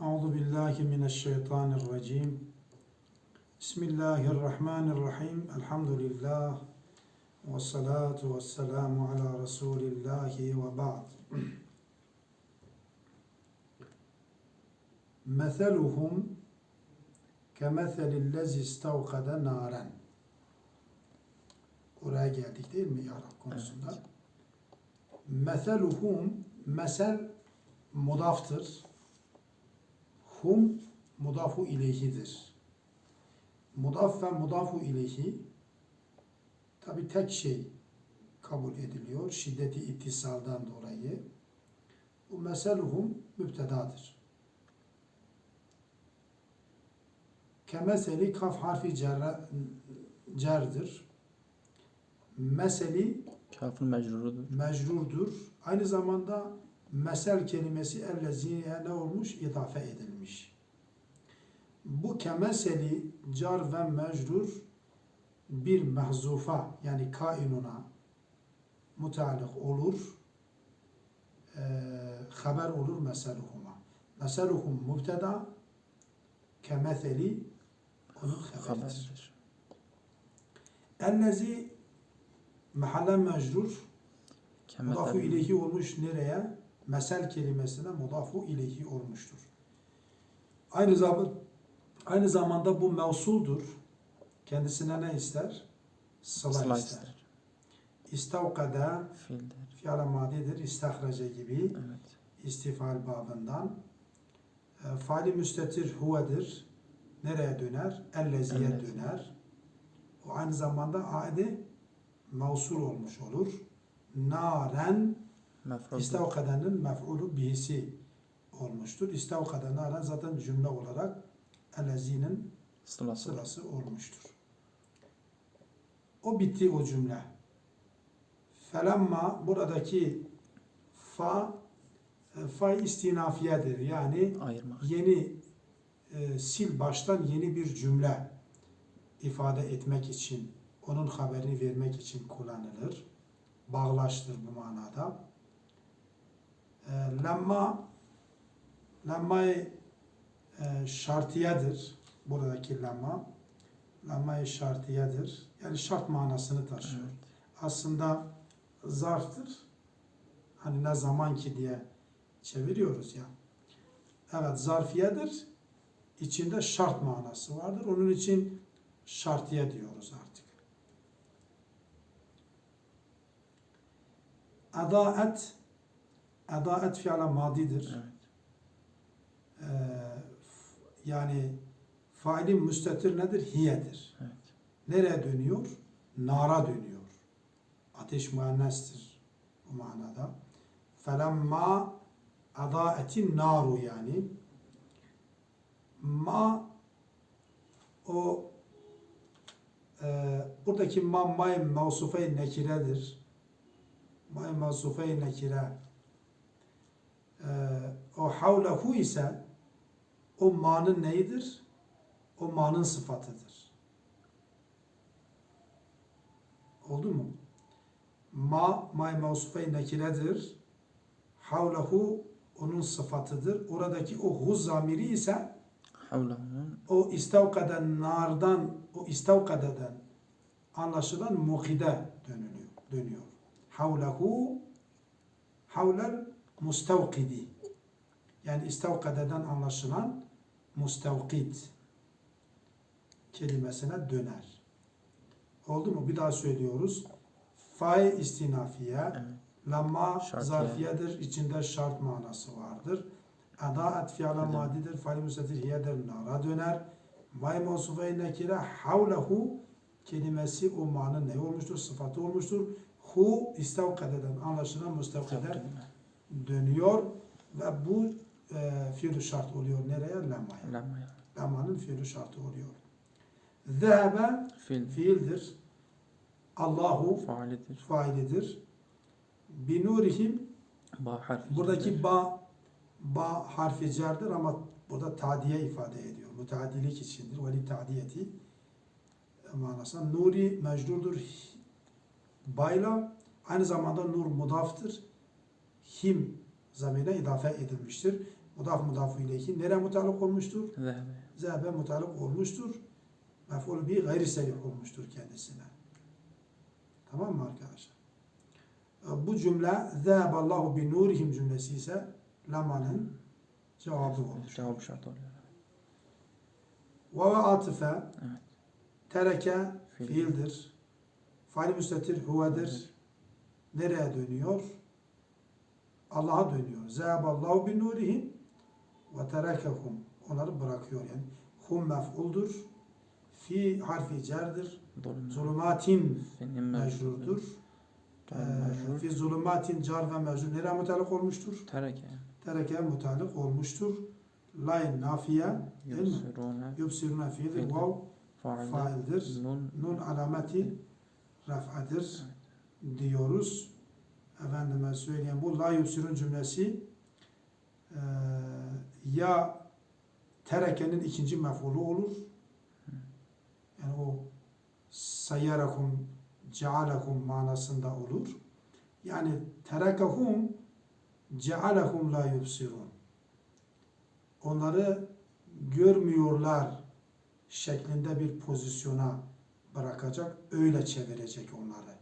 Euzu billahi mineşşeytanirracim. Bismillahirrahmanirrahim. Elhamdülillah. Ve salatu ve selamu ala Resulillahi ve ba'd. Meseluhum kemeselillezi istavkada naren. Oraya geldik değil mi yarak konusunda? Evet. Meseluhum mesel mudaftır Hum mudafu ileyhidir. Mudaf ve mudafu ileyhi tabi tek şey kabul ediliyor. Şiddeti ittisaldan dolayı. Bu meseluhum müptedadır. Kemeseli kaf harfi cerre, cerdir. Meseli Kafir mecrurudur. mecrurdur. Aynı zamanda mesel kelimesi elleziye ne olmuş? İdafe edilmiş. Bu kemeseli car ve mecrur bir mehzufa yani kainuna mutallık olur. Ee, haber olur meseluhuma. Meseluhum mübteda kemeseli onun haberidir. Ellezi mahalle mecrur Mudafu ileyhi olmuş nereye? Mesel kelimesine mudafu ileyhi olmuştur. Aynı zamanda aynı zamanda bu mevsuldur. Kendisine ne ister? Sıla, sıla ister. ister. İstavkada fiil madidir. İstahrace gibi Evet. istifal babından. E, faali müstetir huvedir. Nereye döner? Elleziye Ellezi. döner. O aynı zamanda aidi mevsul olmuş olur. Naren Mefrul. İstavkadanın mef'ulu bihisi olmuştur. İstavkadan ara zaten cümle olarak elezinin Sılası. sırası olmuştur. O bitti o cümle. Felemma buradaki fa e, fa istinafiyedir. Yani Ayırmak. yeni e, sil baştan yeni bir cümle ifade etmek için, onun haberini vermek için kullanılır. Bağlaştır bu manada. E, lemma lemma-i e, şartiyedir. Buradaki lemma lemma-i şartiyedir. Yani şart manasını taşıyor. Evet. Aslında zarftır. Hani ne zaman ki diye çeviriyoruz ya. Evet zarfiyedir. İçinde şart manası vardır. Onun için şartiye diyoruz artık. Adaet Adaet fiila madidir. Evet. Ee, yani faili müstetir nedir? Hiyedir. Evet. Nereye dönüyor? Nara dönüyor. Ateş müennestir bu manada. Felemma adaetin naru yani. Ma o e, buradaki ma may mevsufe nekiredir. May mevsufe nekire. E, o havlehu ise o ma'nın neyidir? O ma'nın sıfatıdır. Oldu mu? Ma, may mevsufe nekiredir. Havlehu onun sıfatıdır. Oradaki o hu zamiri ise o istavkaden nardan, o istavkadeden anlaşılan muhide dönülüyor, dönüyor. Havlehu havlel mustavkidi. Yani istavkadeden anlaşılan mustavkid kelimesine döner. Oldu mu? Bir daha söylüyoruz. Fay istinafiye, evet. Lamma zarfiyedir, içinde şart manası vardır. Adaat fiala Evet. madidir, fail müstetir hiyedir, nara döner. May mevsufe nekire havlehu kelimesi o manın ne olmuştur? Sıfatı olmuştur. Hu istavkadeden anlaşılan müstavkade Tabii. Dönüyor ve bu e, fiil şart oluyor. Nereye? Lemma'ya. Lamma ya. Lemma'nın fiil şartı oluyor. Zehebe Fiil. fiildir. Allahu Faalidir. failidir. Binurihim Ba harfi. Buradaki ba ba harfi cerdir ama burada tadiye ifade ediyor. Müteaddilik içindir. Veli tadiyeti manasında. Nuri mecrurdur. Bayla aynı zamanda nur mudaftır him zamine idafe edilmiştir. Mudaf mudafu ileyhi nereye mutalak olmuştur? Zehbe mutalak olmuştur. Mef'ul bi gayri selih olmuştur kendisine. Tamam mı arkadaşlar? Ee, bu cümle zehaballahu bi nurihim cümlesi ise lamanın cevabı olmuş. Cevabı şart oluyor. Ve ve atife evet. tereke fiildir. Fail müstetir huvedir. Nereye dönüyor? Allah'a dönüyor. Zehaballahu bin nurihim ve terekehum. Onları bırakıyor yani. Hum mef'uldur. Fi harfi cerdir. Zulumatin mecrurdur. E, fi zulumatin car ve mecrur. Nereye mutalak olmuştur? Tereke. Tereke mutalak olmuştur. Lain nafiye. Yubsiruna fiildir. Vav faildir. Nun alameti raf'adır diyoruz. Efendime söyleyeyim bu la yubsirun cümlesi eee, ya terekenin ikinci mef'ulu olur. Yani o sayyarakum cealakum manasında olur. Yani terekahum cealahum la yubsirun. Onları görmüyorlar şeklinde bir pozisyona bırakacak, öyle çevirecek onları.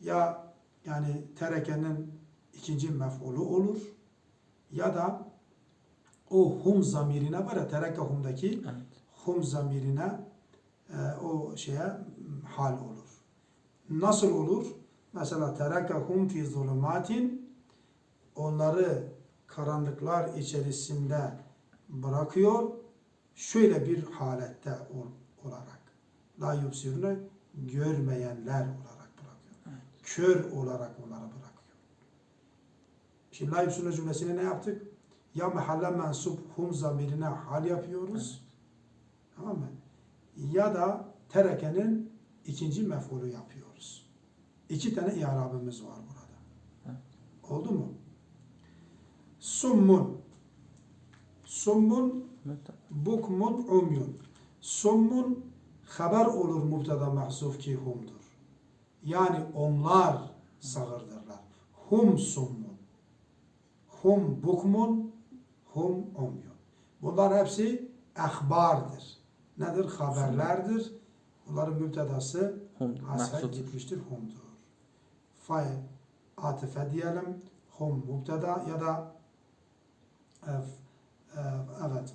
Ya yani terekenin ikinci mef'ulu olur ya da o hum zamirine var ya terekehumdaki Evet. hum zamirine e, o şeye hal olur. Nasıl olur? Mesela terekehum fi zulumatin onları karanlıklar içerisinde bırakıyor. Şöyle bir halette ol- olarak. La yubsirune görmeyenler olarak kör olarak onları bırakıyor. Şimdi la yüpsülü cümlesini ne yaptık? Ya mehalle mensup hum zamirine hal yapıyoruz. Evet. Tamam mı? Ya da terekenin ikinci mef'ulü yapıyoruz. İki tane i'rabımız var burada. Evet. Oldu mu? Summun. Summun bukmun umyun. Summun haber olur mubtada mahzuf ki humdur. Yani onlar sağırdırlar. Hum summun. Hum bukmun. Hum omyun. Bunlar hepsi ehbardır. Nedir? Haberlerdir. Bunların müptedası hasret gitmiştir. Humdur. Fay atife diyelim. Hum müpteda ya da e, e, evet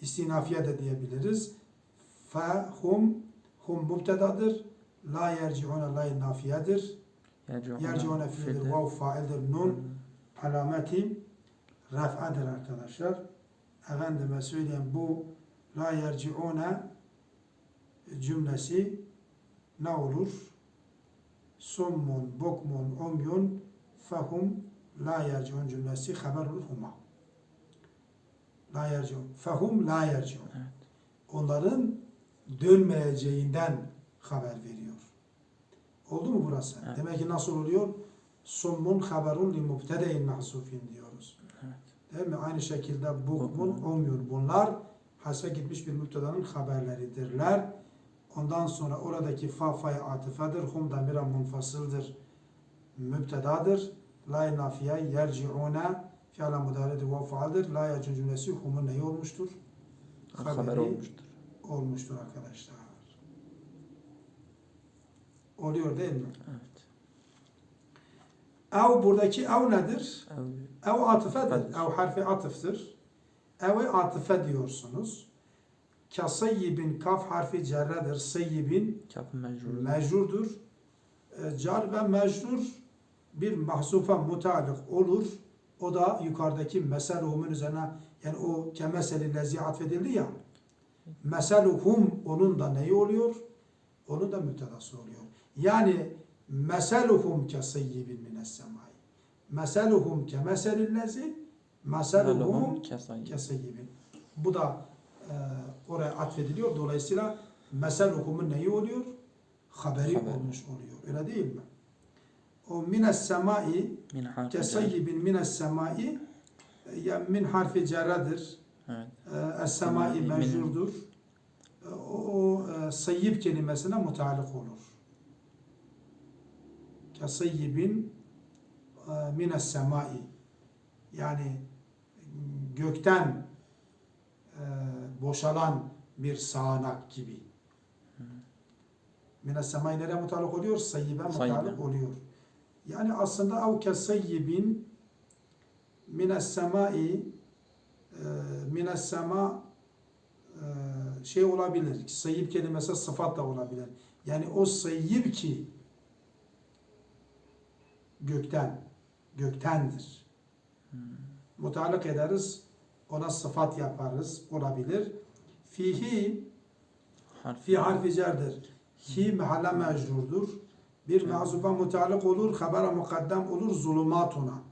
istinafiye de diyebiliriz. Fe hum hum müptedadır. La yerci'une la nafiyedir. Yerci'une fiildir. Vav faildir. Nun alameti raf'adır arkadaşlar. Efendime söyleyeyim bu la yerci'une cümlesi ne olur? Summun, bukmun, umyun, fahum, la yerci'un cümlesi haberul huma. La yerci'un. Fahum la yerci'un. Evet. Onların dönmeyeceğinden haber veriyor. Oldu mu burası? Evet. Demek ki nasıl oluyor? Summun haberun li mubtedein mahzufin diyoruz. Evet. Değil mi? Aynı şekilde bukmun, umyun. Bunlar hasre gitmiş bir müptedanın haberleridirler. Ondan sonra oradaki fa fay atıfedir. Hum damira munfasıldır. Müptedadır. La nafiye yerciune fiala mudaredi ve faaldir. La yercun cümlesi humun neyi olmuştur? haber olmuştur. olmuştur arkadaşlar. Oluyor değil mi? Evet. Ev buradaki ev nedir? Ev Ev atıfedir. Ev harfi atıftır. Ev'e atıfe diyorsunuz. Ka sayyibin kaf harfi cerredir. Sayyibin kaf mecrur. mecrurdur. E, Car ve mecrur bir mahzufa mutalik olur. O da yukarıdaki meseluhumun üzerine yani o kemeseli lezi atfedildi ya. Meseluhum onun da neyi oluyor? Onun da müptedası oluyor. Yani meseluhum ke sayyibin mines semai. Meseluhum ke meselil lezi meseluhum kesayı. keseyyibin. Bu da e, oraya atfediliyor. Dolayısıyla mesel okumun neyi oluyor? Haberi Haber. olmuş oluyor. Öyle değil mi? O mines semai cer. keseyyibin mines semai ya min harfi cerradır. Evet. E, Es semai. E, O, e, sayyib kelimesine mutalik olur. Keseyyibin e, mines semai yani gökten e, boşalan bir sağanak gibi. Mines semai nereye mutalak oluyor? Sayyibe mutalak oluyor. Yani aslında av kesayyibin mines semai mines sema şey olabilir. Sayyib kelimesi sıfat da olabilir. Yani o sayyib ki gökten, göktendir. Mutalak ederiz, ona sıfat yaparız, olabilir. Fihi, Harf. fi harfi cerdir. Hi mehalle mecrurdur. Bir Evet. mağzuba mutalak olur, habera mukaddem olur, zulumatuna.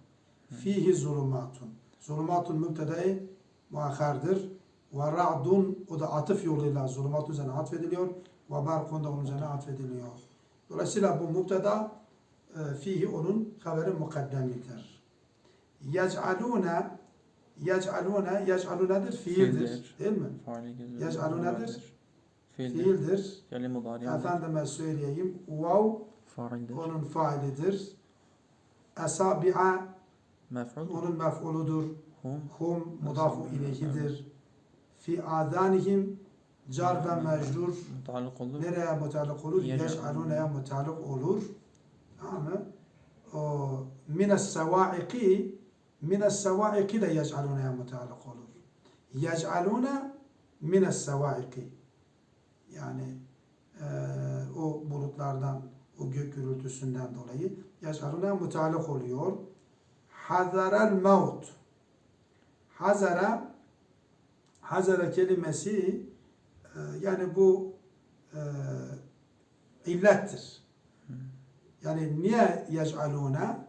Fihi zulumatun. Zulumatun mübtedai muahardır. Ve ra'dun, o da atıf yoluyla zulumatun üzerine atfediliyor. Ve barkun da onun üzerine atfediliyor. Dolayısıyla bu mübteda e, fihi onun haberi mukaddemidir. Yec'alune yec'alune yec'alunedir fiildir. Fiildir. Değil mi? Faili gözü. Yec'alu nedir? Fiildir. Fiildir. Efendime söyleyeyim. Vav Faildir. onun failidir. Esabi'a Mef'ul. onun mef'uludur. Hum. Hum mudafu ileyhidir. Fi adanihim car ve mecrur nereye mutallık olur? Yeş'aluneye mutallık olur. Tamam mı? O mines sevaiki mines sevaiki de yec'aluneye mutallık olur. Yec'alune mines sevaiki yani eee, o bulutlardan o gök gürültüsünden dolayı yec'aluneye mutallık oluyor. Hazarel mevt Hazara Hazara kelimesi e, yani bu e, illettir. Yani niye yec'alune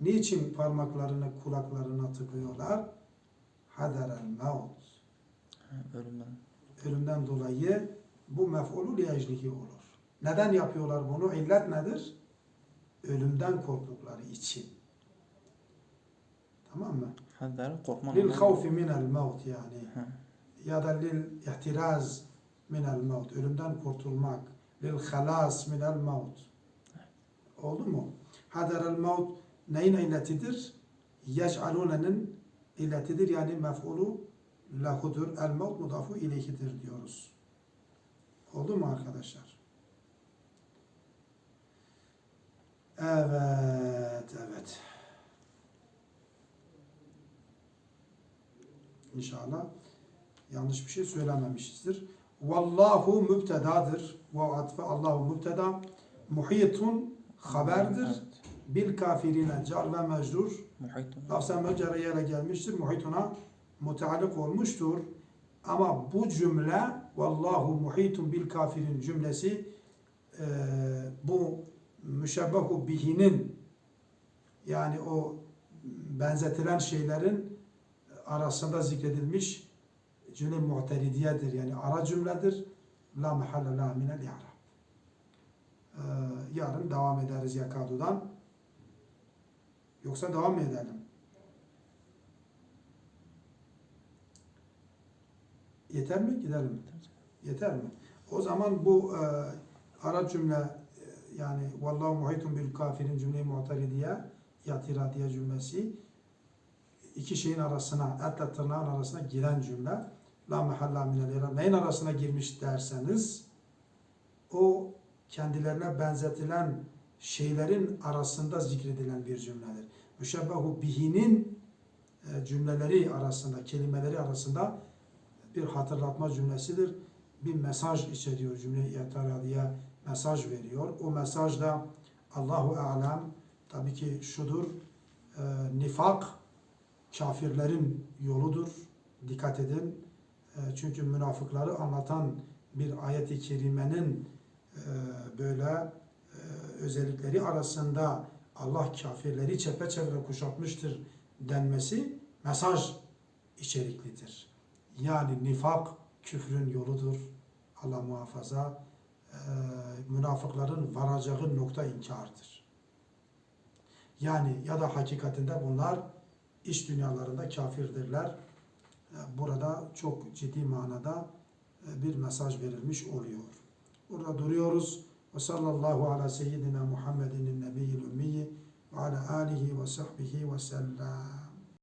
niçin parmaklarını kulaklarına tıkıyorlar? Hadarel mevt Ölümden. ölümden dolayı bu mef'ulu liyeclihi olur. Neden yapıyorlar bunu? İllet nedir? Ölümden korktukları için. Tamam mı? Hazzar korkma. Lil havfi minel mevt yani. Ha. Ya da lil ihtiraz minel mevt. Ölümden kurtulmak. Lil halas minel mevt. Oldu mu? Hadarel mevt neyin illetidir? Yec'alune'nin illetidir. Yani mef'ulu lahudur. El mevt mudafu ileyhidir diyoruz. Oldu mu arkadaşlar? Evet, evet. İnşallah yanlış bir şey söylememişizdir. Vallahu mübtedadır. Ve atfe Allahu mübteda. Muhitun haberdir. Bil kafirine car ve mecrur. Lafzen mecere yere gelmiştir. Muhituna muteallik olmuştur. Ama bu cümle Vallahu muhitun bil kafirin cümlesi e, bu müşebbehu bihinin yani o benzetilen şeylerin arasında zikredilmiş cümle mu'teridiyedir. Yani ara cümledir. La mehalle la minel i'rab. Ee, yarın devam ederiz Yakadu'dan. Yoksa devam mı edelim? Yeter mi? Gidelim. Yeter mi? O zaman bu e, ara cümle e, yani vallahu muhitun bil kafirin cümle-i mu'teridiye yatiradiye cümlesi iki şeyin arasına, etle tırnağın arasına giren cümle la mehalla minel irab. Neyin arasına girmiş derseniz o kendilerine benzetilen şeylerin arasında zikredilen bir cümledir. Müşebbehu bihinin e, cümleleri arasında, kelimeleri arasında bir hatırlatma cümlesidir. Bir mesaj içeriyor cümle-i diye mesaj veriyor. O mesaj da Allahu Alem tabii ki şudur. E, nifak kafirlerin yoludur. Dikkat edin. E, çünkü münafıkları anlatan bir ayet-i kerimenin e, böyle e, özellikleri arasında Allah kafirleri çepeçevre kuşatmıştır denmesi mesaj içeriklidir. Yani nifak küfrün yoludur. Allah muhafaza münafıkların varacağı nokta inkardır. Yani ya da hakikatinde bunlar iç dünyalarında kafirdirler. E, Burada çok ciddi manada e, bir mesaj verilmiş oluyor. Burada duruyoruz. Ve sallallahu ala seyyidina Muhammedin nebiyyil ümmiyi ve ala alihi ve sahbihi ve sellem.